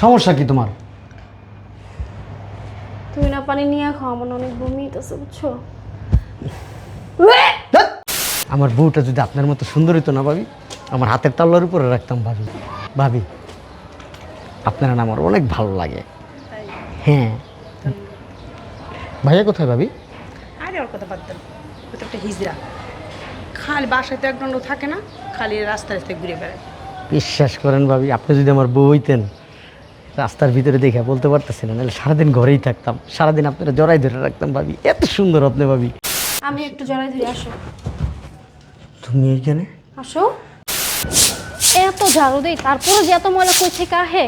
সমস্যা কি তোমার? তুমি না পানি নিয়ে খাও আমার অনেক বমি হইতেছে বুঝছ? ধ্যাৎ! আমার বউটা যদি আপনার মতো সুন্দর হতো না ভাবি আমার হাতের তাল্লার উপরে রাখতাম ভাবি। ভাবি আপনারা না আমার অনেক ভালো লাগে। হ্যাঁ। ভাইয়া কোথায় ভাবি? আরে ওর কথা বাদ দেন। ও তো একটা হিজড়া। খালি বাসায় তো একদণ্ড থাকে না খালি রাস্তা রাস্তায় ঘুরে বেড়ায়। বিশ্বাস করেন ভাবি আপনি যদি আমার বউ হইতেন রাস্তার ভিতরে দেখে বলতে পারতেছেন নাহলে সারাদিন ঘরেই থাকতাম। সারাদিন আপনারা জড়াই ধরে রাখতাম ভাবি। এত সুন্দর আপনি ভাবি। আমি একটু জড়াই ধরে আসো। তুমি এইখানে? আসো। এত ঝাড়ু দেই তারপরে যে এত ময়লা কই থেকে আহে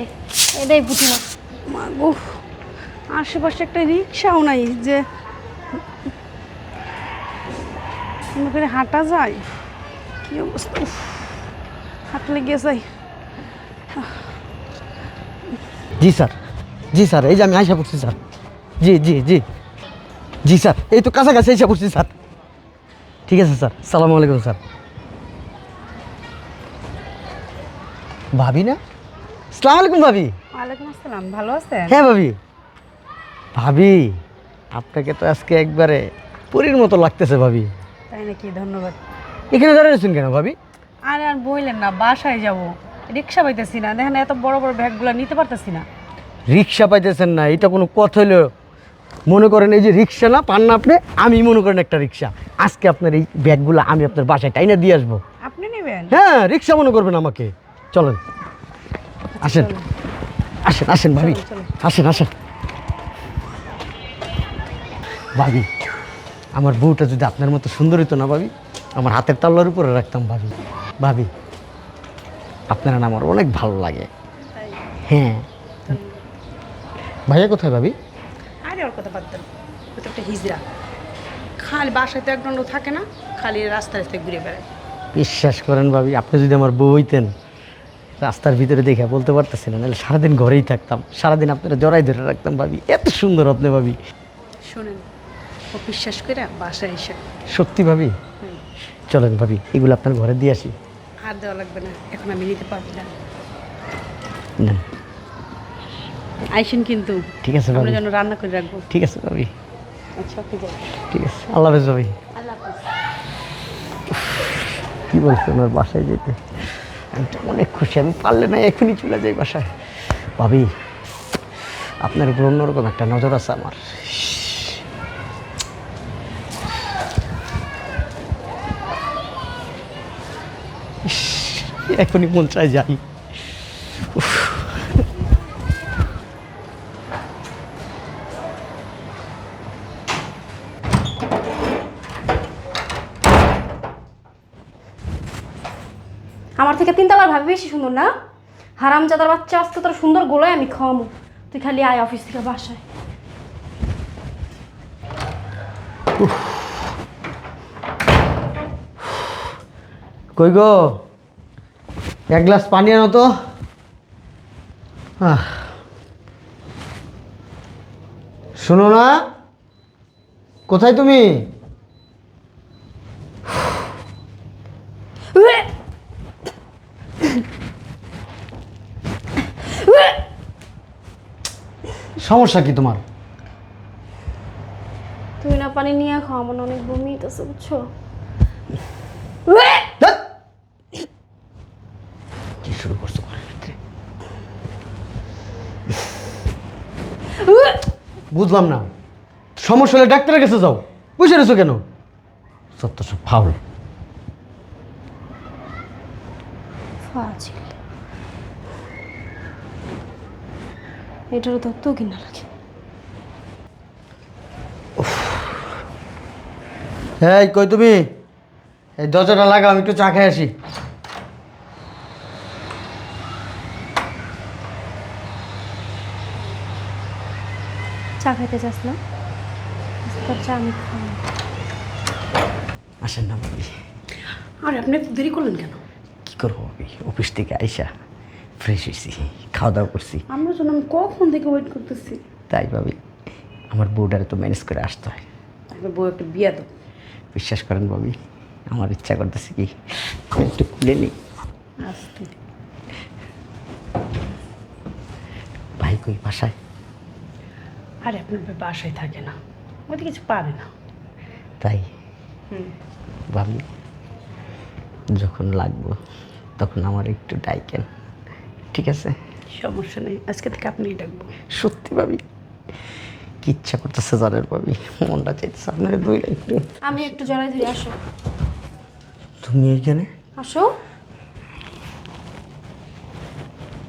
এটাই বুঝি না মা গো আশেপাশে একটা রিক্সাও নাই যে মনে করে হাঁটা যায়। কি অবস্থা? হাঁটলে গিয়ে যাই। জি স্যার। জি স্যার এই যে আমি আইসা পড়ছি স্যার। জি জি জি। জি স্যার এই তো কাছাকাছি আইসা পড়ছি স্যার। ঠিক আছে স্যার। সালাম আলাইকুম স্যার। ভাবি না? সালাম আলাইকুম ভাবি। ওয়ালাইকুম আসসালাম ভালো আছেন? হ্যাঁ ভাবি। ভাবি আপনাকে তো আজকে একবারে পুরীর মতো লাগতেছে ভাবি। তাই নাকি? ধন্যবাদ। এখানে দাঁড়িয়েছেন কেন ভাবি? আরে আর বললেন না বাসায় যাব। রিক্সা পাইতেছি না। দেখেন এত বড় বড় ব্যাগগুলো নিতে পারতেছি না। রিক্সা পাইতেছেন না এটা কোনো কথা হইল। মনে করেন এই যে রিক্সা না পান না আপনি আমি মনে করেন একটা রিক্সা। আজকে আপনার এই ব্যাগগুলো আমি আপনার বাসায় টাইনা দিয়ে আসব। আপনি নেবেন? হ্যাঁ রিক্সা মনে করবেন আমাকে। চলেন। আসেন। আসেন আসেন ভাবি। আসেন আসেন। ভাবি আমার বউটা যদি আপনার মতো সুন্দর হতো না ভাবি আমার হাতের তাল্লার উপরে রাখতাম ভাবি। ভাবি আপনারা না আমার অনেক ভালো লাগে। হ্যাঁ। ভাইয়া কোথায় ভাবি? আরে ওর কথা বাদ দেন। ও তো একটা হিজড়া। খালি বাসায় তো একদণ্ড থাকে না খালি রাস্তা রাস্তায় ঘুরে বেড়ায়। বিশ্বাস করেন ভাবি আপনি যদি আমার বউ হইতেন রাস্তার ভিতরে দেখে বলতে পারতেছেন নাহলে সারাদিন ঘরেই থাকতাম সারাদিন আপনারা জড়াই ধরে রাখতাম ভাবি। এত সুন্দর আপনি ভাবি। শোনেন ও বিশ্বাস করে বাসায় এসে সত্যি ভাবি? চলেন ভাবি এগুলো আপনার ঘরে দিয়ে আসি। আর দেওয়া লাগবে না। এখন আমি নিতে পারব না। আইসেন কিন্তু। ঠিক আছে আমরা যেন রান্না করে রাখব। ঠিক আছে ভাবি। আচ্ছা ওকে যাই ঠিক আছে। আল্লাহ হাফেজ ভাবি। আল্লাহ হাফেজ। কি বলছেন ওনার বাসায় যেতে? আমি তো অনেক খুশি। আমি পারলে না এখনই চলে যাই বাসায়। ভাবি আপনার উপর অন্যরকম একটা নজর আছে আমার। এখনই মন চাই যাই আমার থেকে তিনতলার ভাবি বেশি সুন্দর না? হারাম জাদার বাচ্চা আজকে তোর সুন্দর গোলায় আমি খাওয়ামো। তুই খালি আয় অফিস থেকে বাসায়। কই গো? এক গ্লাস পানি আনো তো। শোনো না, কোথায় তুমি? সমস্যা কি তোমার? তুমি না পানি নিয়ে খাও, আমার অনেক বমি হইতেছে, বুঝছ ধ্যাৎ! কি শুরু করছ ঘরের ভিতরে? বুঝলাম না। সমস্যা হলে ডাক্তারের কাছে যাও। বুঝে রেছো কেন? সত্য সব ফাউল। ফাজিল। এটারও ধরতেও কিনা লাগে? হ্যাঁ কই তুমি? এই দরজাটা লাগাও আমি একটু চা খেয়ে আসি। চা খাইতে চাস না তোর চা আমি আসেন না ভাবি। আরে আপনি এত দেরি করলেন কেন? কী করব ভাবি? অফিস থেকে আইসা ফ্রেশ হয়েছি খাওয়া দাওয়া করছি। আমরা জন্য আমি কখন থেকে ওয়েট করতেছি? তাই ভাবি আমার বউডারে তো ম্যানেজ করে আসতে হয়। আপনার বউ একটা বিয়া দাও বিশ্বাস করেন ভাবি আমার ইচ্ছা করতেছে কি একটু খুলে নিই। আসতে। কই বাসায়? আরে আপনার বাসায় থাকে না। ওইটা কিছু পারে না। তাই? হুম। ভাবি যখন লাগবো তখন আমার একটু ডাইকেন। ঠিক আছে? সমস্যা নেই। আজকে থেকে আপনিই ডাকবো। সত্যি ভাবি কি ইচ্ছা করতেছে জানের ভাবি? মনটা চাইতেছে আপনার দুই একটু। আমি একটু জড়াই ধরে আসো। তুমি এখানে আসো।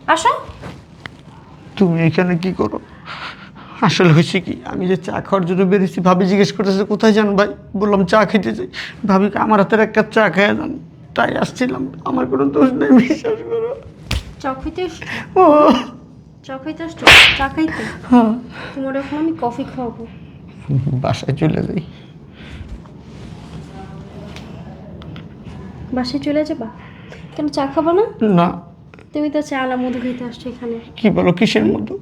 আসো। তুমি এখানে কি করো? আসলে হয়েছে কি আমি যে চা খাওয়ার জন্য বেরিয়েছি ভাবি জিজ্ঞেস করতেছে কোথায় যান ভাই? বললাম চা খেতে চাই ভাবি আমার হাতের এক কাপ চা খেয়ে যান। তাই আসছিলাম আমার কোনো দোষ নেই বিশ্বাস করো। চা খাইতে ও। চা খাইতে আসছো? চা খাইতে? হ্যাঁ। তোমার এখন আমি কফি খাওয়াবো। বাসায় চলে যাই। বাসায় চলে যাবা? কেন চা খাব না? না। তুমি তো চা না মধু খাইতে আসছো এখানে। কি বলো কিসের মতো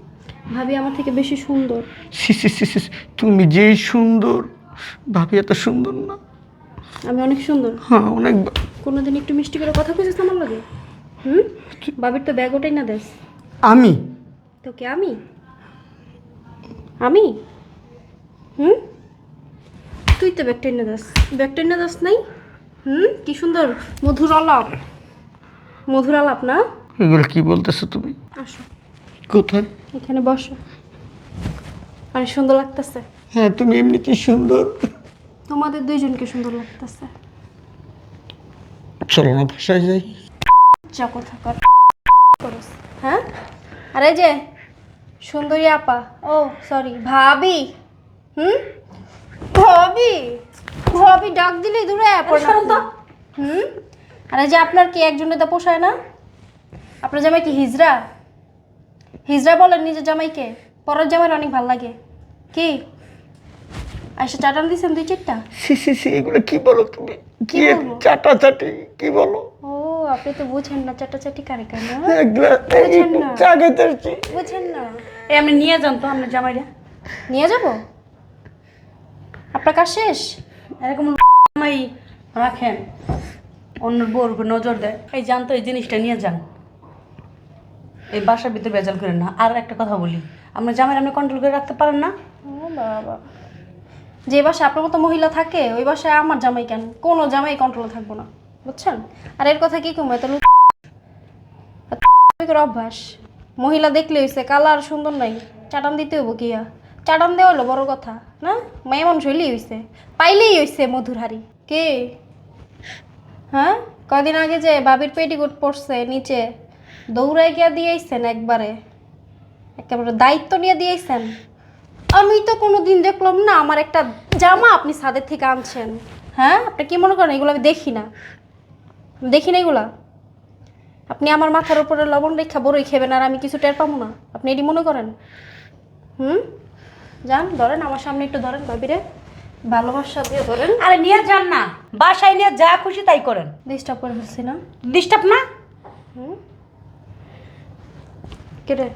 ভাবি আমার থেকে বেশি সুন্দর। সি সি সি সি, তুমি যেই সুন্দর ভাবি এত সুন্দর না। আমি অনেক সুন্দর। হ্যাঁ অনেক কোনোদিন একটু মিষ্টি করে কথা কইছিস আমার লাগে? হুম? বাবির তো ব্যাগ ওটাই না দেস। আমি? তোকে আমি? আমি? হুম? তুই তো ব্যাগটাই না দাস। ব্যাগটাই না দাস নাই? হুম? কি সুন্দর। মধুর আলাপ। মধুর আলাপ না? এগুলো কি বলতেছো তুমি? আসো। কোথায়? এখানে বসো। অনেক সুন্দর লাগতেছে। হ্যাঁ তুমি এমনিতেই সুন্দর। তোমাদের দুইজনকে সুন্দর লাগতেছে। চলো না বাসায় যাই। যা কথা কর। করস। হ্যাঁ? আরে যে সুন্দরী আপা। ও সরি ভাবি। হুম? ভাবি? ভাবি ডাক দিলেই দূরে তো হুম? আরে যে আপনার কি একজনের তো পোষায় না? আপনার জামাই কি হিজরা হিজরা বলেন নিজের জামাইকে পরের জামাইয়ের অনেক ভালো লাগে। কি? আইসা চাটান দিছেন দুই চারটা? সি সি সি এগুলো কি বলো তুমি? কি বলব? চাটা চাটি কি বলো? ও আপনি তো বুঝেন না চাটাচাটি কারে কেন এক গ্লাস বুঝেন না। চা খেতে। বুঝেন না। এই আপনি নিয়ে যান তো আপনার জামাইরা। নিয়ে যাব? আপনার কাজ শেষ? এরকম জামাই রাখেন অন্য বোর উপর নজর দেয়। এই যান তো এই জিনিসটা নিয়ে যান। এই বাসার ভিতরে বেজাল করেন না। আর একটা কথা বলি, আপনার জামাই আপনি কন্ট্রোল করে রাখতে পারেন না? বাবা। যে বাসায় আপনার মতো মহিলা থাকে, ওই বাসায় আমার জামাই কেন? কোনো জামাই কন্ট্রোলে থাকব না, বুঝছেন? আর এর কথা কি কমে তাহলে অভ্যাস। মহিলা দেখলে হইছে কালার সুন্দর নাই, চাটান দিতে হইব কিয়া? চাটান দেওয়া হলো বড় কথা, না? মেয়ে মানুষ হইলেই হইছে, পাইলেই হইছে মধুর হারি কে? হ্যাঁ? কদিন আগে যে বাবির পেটিকোট পড়ছে নিচে দৌড়াই গিয়া দিয়েছেন একবারে। একেবারে দায়িত্ব নিয়ে দিয়েছেন। আমি তো কোনো দিন দেখলাম না আমার একটা জামা আপনি ছাদের থেকে আনছেন। হ্যাঁ? আপনি কি মনে করেন? এগুলো আমি দেখি না। দেখি না এগুলা। আপনি আমার মাথার উপরে লবণ রেখা বড়ই খেবেন আর আমি কিছু টের পাবো না। আপনি এটি মনে করেন? হুম? যান ধরেন আমার সামনে একটু ধরেন ভাবিরে। ভালোবাসা দিয়ে ধরেন। আরে নিয়ে যান না। বাসায় নিয়ে যা খুশি তাই করেন। ডিস্টার্ব করে ফেলছি না। ডিস্টার্ব না? হুম? কেটে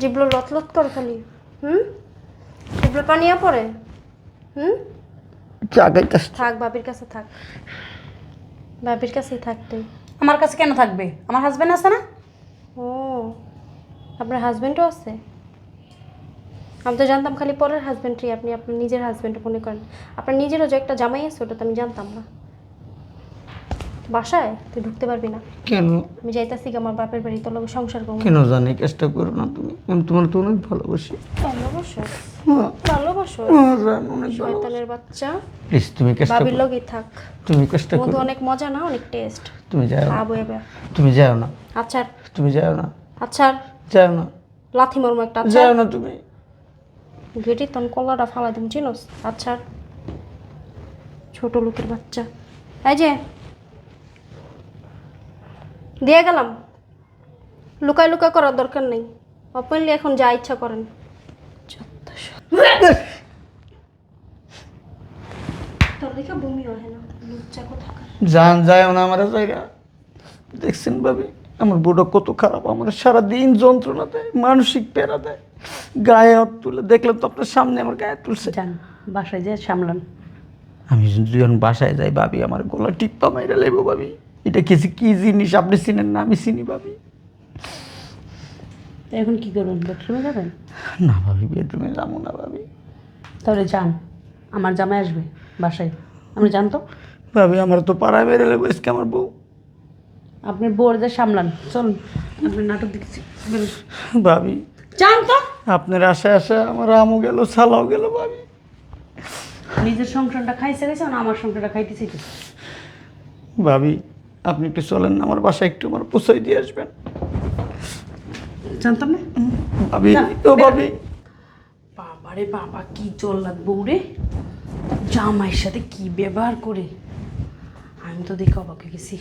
জিবলো লতলত করে খালি হুম? জিবলো পানিয়া পড়ে হুম? খাইতে এসছি। থাক বাবির কাছে থাক। বাবির কাছেই থাক তুই। আমার কাছে কেন থাকবে? আমার হাজবেন্ড আছে না? ও আপনার হাজব্যান্ডও আছে? আমি তো জানতাম খালি পরের হাজব্যান্ডই আপনি আপনার নিজের হাজব্যান্ড মনে করেন। আপনার নিজেরও যে একটা জামাই আছে ওটা তো আমি জানতাম না। বাসায়? তুই ঢুকতে পারবি না। কেন? আমি যাইতাছি আমার বাপের বাড়ি তোর লোক সংসার করব। কেন জানি কাজটা করো না তুমি। আমি তোমার তো অনেক ভালোবাসি। ভালোবাসো? শয়তানের বাচ্চা। প্লিজ তুমি বাবির। লগেই থাক। তুমি মধু করো। অনেক মজা না অনেক টেস্ট তুমি যাও। না। খাব এবার তুমি যাও না। আচ্ছা তুমি যাও না। আচ্ছা যাও না। লাথি মরমো একটা আচ্ছা যাও না তুমি। গেটি তন কলাটা ফালা তুমি চিনোস? আচ্ছা ছোট লোকের বাচ্চা। এই যে দিয়ে গেলাম। লুকায় লুকায় করার দরকার নেই। ওপেনলি এখন যা ইচ্ছা করেন। জান যায় না আমার জায়গা। দেখছেন ভাবি আমার বুড়ো কত খারাপ আমার সারাদিন যন্ত্রণা দেয় মানসিক পেরা দেয়। গায়ে হাত তুলে দেখলেন তো আপনার সামনে আমার গায়ে তুলছে। যান বাসায় যেয়ে সামলান। আমি যদি বাসায় যাই ভাবি আমার গলা টিপ্পা মাইরা লেবো ভাবি। এটা কিছু কি জিনিস আপনি চিনেন না? আমি চিনি ভাবি। এখন কি করবেন? বেডরুমে যাবেন? না ভাবি বেডরুমে যাব না ভাবি। তাহলে যান। আমার জামাই আসবে বাসায়। আমি জানতো ভাবি আমার তো পাড়ায় বেরোলে আজকে আমার বউ। আপনি বোরদের সামলান। চলুন আপনি নাটক দেখেছি। ভাবি যান তো। আপনার আশায় আশা আমার আমও গেল সালাও গেল ভাবি। নিজের সংসারটা খাইছে গেছে না আমার সংসারটা খাইতে চাইতেছে ভাবি আপনি একটু চলেন আমার বাসায় একটু আমার পোষাই দিয়ে আসবেন। জানতাম না? ভাবি তো। ভাবি। বাবারে বাবা কি জল্লাদ বউ রে। জামাইয়ের সাথে কি ব্যবহার করে? আমি তো দেখে অবাক হয়ে গেছি।